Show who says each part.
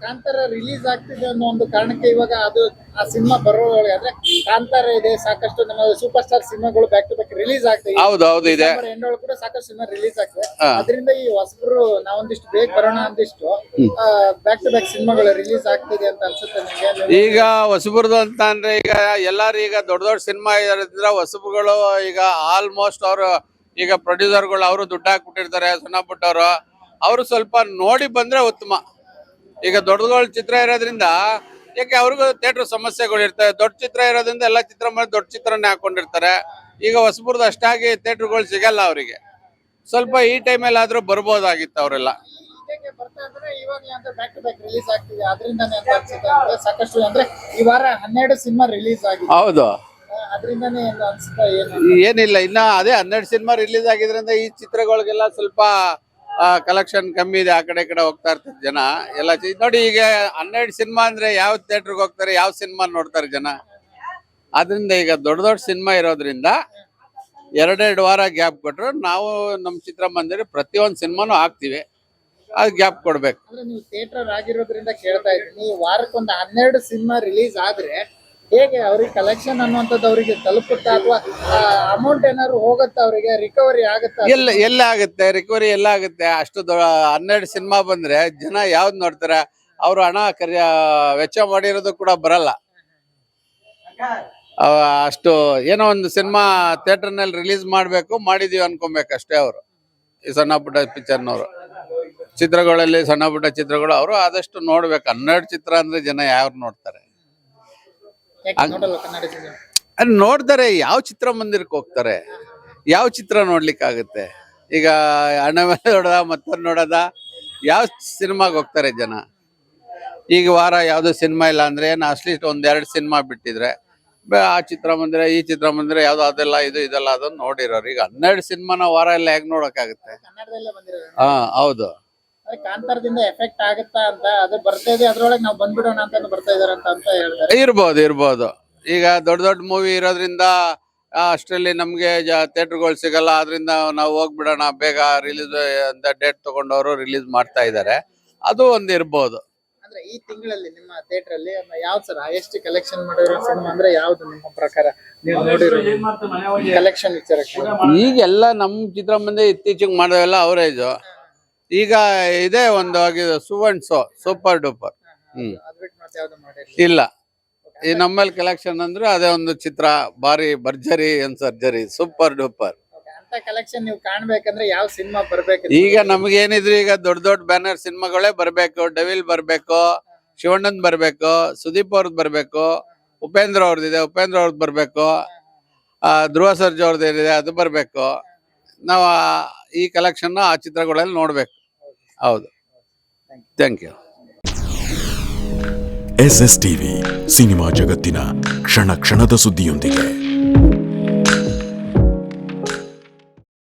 Speaker 1: Kantara release ಆಗ್ತಿದೆ ಅನ್ನೋ ಒಂದು ಕಾರಣಕ್ಕೆ ಇವಾಗ ಅದು ಆ ಸಿನಿಮಾ ಬರೋಳಗೆ ಅಂದ್ರೆ ಕಾಂತಾರ ಇದೆ ಸಾಕಷ್ಟು ನಮ್ಮ ಸೂಪರ್ ಸ್ಟಾರ್ ಸಿನಿಮಾಗಳು ಬ್ಯಾಕ್ ಟು ಬ್ಯಾಕ್ ರಿಲೀಸ್ ಆಗ್ತಿದೆ
Speaker 2: ಹೌದು ಹೌದು ಇದೆ.
Speaker 1: ಕೂಡ ಸಾಕಷ್ಟು ಸಿನಿಮಾ ರಿಲೀಸ್ ಆಗ್ತದೆ. ಅದರಿಂದ ಈ ಹೊಸಬ್ರು ನಾವೊಂದಿಷ್ಟು ಬೇಗ ಬರೋಣ ಅಂದಿಷ್ಟು ಬ್ಯಾಕ್ ಟು ಬ್ಯಾಕ್ ಸಿನಿಮಾಗಳು ರಿಲೀಸ್ ಆಗ್ತಿದೆ ಅಂತ ಅನ್ಸುತ್ತೆ ನಿಮಗೆ?
Speaker 2: ಈಗ ಹೊಸಬರದು ಅಂತ ಅಂದ್ರೆ ಈಗ ಎಲ್ಲಾರು ಈಗ ದೊಡ್ಡ ದೊಡ್ಡ ಸಿನಿಮಾ ಇರೋದ್ರಿಂದ ಹೊಸಬುಗಳು ಈಗ ಆಲ್ಮೋಸ್ಟ್ ಅವರು ಈಗ ಪ್ರೊಡ್ಯೂಸರ್ಗಳು ಅವರು ದುಡ್ಡು ಹಾಕ್ಬಿಟ್ಟಿರ್ತಾರೆ ಸಣ್ಣ ಪುಟ್ಟವರು ಅವರು ಸ್ವಲ್ಪ ನೋಡಿ ಬಂದ್ರೆ ಉತ್ತಮ. ಈಗ ದೊಡ್ಡಗಳ ಚಿತ್ರ ಇರೋದ್ರಿಂದ ಯಾಕೆ ಅವ್ರಿಗೂ ಥಿಯೇಟರ್ ಸಮಸ್ಯೆಗಳು ಇರ್ತವೆ. ದೊಡ್ಡ ಚಿತ್ರ ಇರೋದ್ರಿಂದ ಎಲ್ಲ ಚಿತ್ರ ಮಾಡಿ ದೊಡ್ಡ ಚಿತ್ರನೇ ಹಾಕೊಂಡಿರ್ತಾರೆ. ಈಗ ಹೊಸಬುರ್ದು ಅಷ್ಟಾಗಿ ಥಿಯೇಟರ್ಗಳು ಸಿಗಲ್ಲ ಅವರಿಗೆ. ಸ್ವಲ್ಪ ಈ ಟೈಮಲ್ಲಿ ಆದ್ರೂ ಬರ್ಬೋದಾಗಿತ್ತು ಅವರೆಲ್ಲ.
Speaker 1: ಸಾಕಷ್ಟು ಅಂದ್ರೆ ಈ ವಾರ ಹನ್ನೆರಡು ಸಿನಿಮಾ ರಿಲೀಸ್ ಆಗಿದೆ.
Speaker 2: ಹೌದು. ಏನಿಲ್ಲ ಇನ್ನ ಅದೇ ಹನ್ನೆರಡು ಸಿನಿಮಾ ರಿಲೀಸ್ ಆಗಿದ್ರಿಂದ ಈ ಚಿತ್ರಗಳಿಗೆಲ್ಲ ಸ್ವಲ್ಪ ಕಲೆಕ್ಷನ್ ಕಮ್ಮಿ ಇದೆ, ಆ ಕಡೆ ಕಡೆ ಹೋಗ್ತಾ ಇರ್ತಾರೆ ಜನ. ಎಲ್ಲ ನೋಡಿ ಈಗ ಹನ್ನೆರಡು ಸಿನಿಮಾ ಅಂದ್ರೆ ಯಾವ ಥಿಯೇಟ್ರಿಗೆ ಹೋಗ್ತಾರೆ, ಯಾವ ಸಿನಿಮಾ ನೋಡ್ತಾರೆ ಜನ? ಅದರಿಂದ ಈಗ ದೊಡ್ಡ ದೊಡ್ಡ ಸಿನಿಮಾ ಇರೋದ್ರಿಂದ ಎರಡೆರಡು ವಾರ ಗ್ಯಾಪ್ ಕೊಟ್ಟರು ನಾವು ನಮ್ಮ ಚಿತ್ರಮಂದಿರ ಪ್ರತಿಯೊಂದು ಸಿನಿಮಾನು ಹಾಕ್ತಿವಿ. ಅದು ಗ್ಯಾಪ್ ಕೊಡ್ಬೇಕು.
Speaker 1: ಅಂದ್ರೆ ನೀವು ಥಿಯೇಟರ್ ಆಗಿರೋದ್ರಿಂದ ಕೇಳ್ತಾ ಇದ್ದೀನಿ, ವಾರಕ್ಕೊಂದು ಹನ್ನೆರಡು ಸಿನಿಮಾ ರಿಲೀಸ್ ಆದ್ರೆ ಹೇಗೆ ಅವ್ರಿಗೆ ಕಲೆಕ್ಷನ್ ಅನ್ನುವಂಥದ್ದು ಅವರಿಗೆ ತಲುಪುತ್ತಾ ಅಥವಾ ಅಮೌಂಟ್ ಏನಾದ್ರು ಹೋಗುತ್ತಾ ಅವರಿಗೆ? ರಿಕವರಿ ಆಗುತ್ತಾ?
Speaker 2: ಎಲ್ಲ ಎಲ್ಲ ಆಗುತ್ತೆ. ರಿಕವರಿ ಎಲ್ಲ ಆಗುತ್ತೆ. ಅಷ್ಟು ಹನ್ನೆರಡು ಸಿನಿಮಾ ಬಂದ್ರೆ ಜನ ಯಾವ್ದು ನೋಡ್ತಾರೆ? ಅವರು ಹಣ ವೆಚ್ಚ ಮಾಡಿರೋದು ಕೂಡ ಬರಲ್ಲ. ಅಷ್ಟು ಏನೋ ಒಂದು ಸಿನಿಮಾ ಥಿಯೇಟರ್ನಲ್ಲಿ ರಿಲೀಸ್ ಮಾಡಬೇಕು, ಮಾಡಿದೀವಿ ಅನ್ಕೊಬೇಕು ಅಷ್ಟೇ ಅವರು. ಈ ಸಣ್ಣ ಪುಟ್ಟ ಪಿಕ್ಚರ್ನವರು ಚಿತ್ರಗಳಲ್ಲಿ ಸಣ್ಣ ಪುಟ್ಟ ಚಿತ್ರಗಳು, ಅವರು ಆದಷ್ಟು ನೋಡ್ಬೇಕು. ಹನ್ನೆರಡು ಚಿತ್ರ ಅಂದ್ರೆ ಜನ ಯಾರು ನೋಡ್ತಾರೆ
Speaker 1: ಯಾಕೆ ನೋಡಲ್ಲ ಕನ್ನಡ ಸಿನಿಮಾ
Speaker 2: ಅದ್ ನೋಡ್ತಾರೆ ಯಾವ ಚಿತ್ರಮಂದಿರಕ್ಕೆ ಹೋಗ್ತಾರೆ ಯಾವ ಚಿತ್ರ ನೋಡ್ಲಿಕ್ಕಾಗುತ್ತೆ? ಈಗ ಅಣ್ಣ ಮೇಲೆ ನೋಡದ ಮತ್ತೊಂದು ನೋಡದ? ಯಾವ ಸಿನಿಮಾಗೆ ಹೋಗ್ತಾರೆ ಜನ? ಈಗ ವಾರ ಯಾವುದೋ ಸಿನಿಮಾ ಇಲ್ಲ ಅಂದ್ರೆ ಏನು ಅಟ್ಲೀಸ್ಟ್ ಒಂದ್ ಎರಡು ಸಿನಿಮಾ ಬಿಟ್ಟಿದ್ರೆ ಆ ಆ ಚಿತ್ರಮಂದಿರ ಈ ಚಿತ್ರಮಂದಿರ ಯಾವ್ದು ಅದೆಲ್ಲ ಇದು ಇದೆಲ್ಲ ಅದನ್ನ ನೋಡಿರೋರು. ಈಗ ಹನ್ನೆರಡು ಸಿನಿಮಾನ ವಾರ ಎಲ್ಲ ಹೇಗ್ ನೋಡೋಕ್ಕಾಗುತ್ತೆ? ಹಾ ಹೌದು.
Speaker 1: ಕಾಂತಾರದಿಂದ ಎಫೆಕ್ಟ್ ಆಗುತ್ತಾ ಅಂತ ಅದು ಬರ್ತಾ ಇದೆ ಅದ್ರೊಳಗೆ ನಾವು ಬಂದ್ಬಿಡೋಣ ಅಂತ ಬರ್ತಾ ಇದಾರೆ ಅಂತ ಹೇಳ್ತಾರೆ.
Speaker 2: ಇರ್ಬೋದು ಇರ್ಬೋದು. ಈಗ ದೊಡ್ಡ ದೊಡ್ಡ ಮೂವಿ ಇರೋದ್ರಿಂದ ಅಷ್ಟರಲ್ಲಿ ನಮಗೆ ಥಿಯೇಟರ್ಗಳು ಸಿಗಲ್ಲ ಆದ್ರಿಂದ ನಾವು ಹೋಗ್ಬಿಡೋಣ ಬೇಗ ರಿಲೀಸ್ ಅಂತ ಡೇಟ್ ತಗೊಂಡವರು ರಿಲೀಸ್ ಮಾಡ್ತಾ ಇದ್ದಾರೆ ಅದು ಒಂದು ಇರ್ಬೋದು.
Speaker 1: ಅಂದ್ರೆ ಈ ತಿಂಗಳಲ್ಲಿ ನಿಮ್ಮ ಥಿಯೇಟರ್ ಅಲ್ಲಿ ಯಾವ್ದು ಸರ್ ಎಷ್ಟು ಕಲೆಕ್ಷನ್ ಮಾಡಿರೋ ಸಿನಿಮಾ ಅಂದ್ರೆ ಯಾವ್ದು ನಿಮ್ಮ ಪ್ರಕಾರ? ನೀವು ನೋಡಿರೋ ಕಲೆಕ್ಷನ್ ವಿಚಾರಕ್ಕೆ.
Speaker 2: ಈಗೆಲ್ಲ ನಮ್ಮ ಚಿತ್ರಮಂದಿ ಇತ್ತೀಚೆಗೆ ಮಾಡೋವೆಲ್ಲ ಅವರೇಜು ಈಗ ಇದೇ ಒಂದು ಆಗಿದೆ Suvarna so super duper hmm. ಇಲ್ಲ. ಈ ನಮ್ಮಲ್ಲಿ ಕಲೆಕ್ಷನ್ ಅಂದ್ರೆ ಅದೇ ಒಂದು ಚಿತ್ರ ಬಾರಿ ಭರ್ಜರಿ ಅನ್ ಸರ್ಜರಿ ಸೂಪರ್ ಡೂಪರ್
Speaker 1: ಕಲೆಕ್ಷನ್ ನೀವು ಕಾಣ್ಬೇಕಂದ್ರೆ ಯಾವ ಸಿನಿಮಾ ಬರ್ಬೇಕು
Speaker 2: ಈಗ ನಮ್ಗೇನಿದ್ರು ಈಗ ದೊಡ್ಡ ದೊಡ್ಡ ಬ್ಯಾನರ್ ಸಿನಿಮಾಗಳೇ ಬರ್ಬೇಕು ಡೆವಿಲ್ ಬರ್ಬೇಕು ಶಿವಣ್ಣನ್ ಬರ್ಬೇಕು ಸುದೀಪ್ ಅವ್ರದ್ದು ಬರ್ಬೇಕು ಉಪೇಂದ್ರ ಅವ್ರದ್ದಿದೆ ಉಪೇಂದ್ರ ಅವ್ರದ್ದು ಬರ್ಬೇಕು ಆ, ಧ್ರುವ ಸರ್ಜ ಅವ್ರದ್ದು ಏನಿದೆ ಅದು ಬರ್ಬೇಕು. ನಾವು ಈ ಕಲೆಕ್ಷನ್ ಆ ಚಿತ್ರಗಳಲ್ಲಿ ನೋಡ್ಬೇಕು. ಹೌದು. Thank you
Speaker 3: S S TV cinema ಜಗತ್ತಿನ ಕ್ಷಣ ಕ್ಷಣದ ಸುದ್ದಿಯೊಂದಿಗೆ.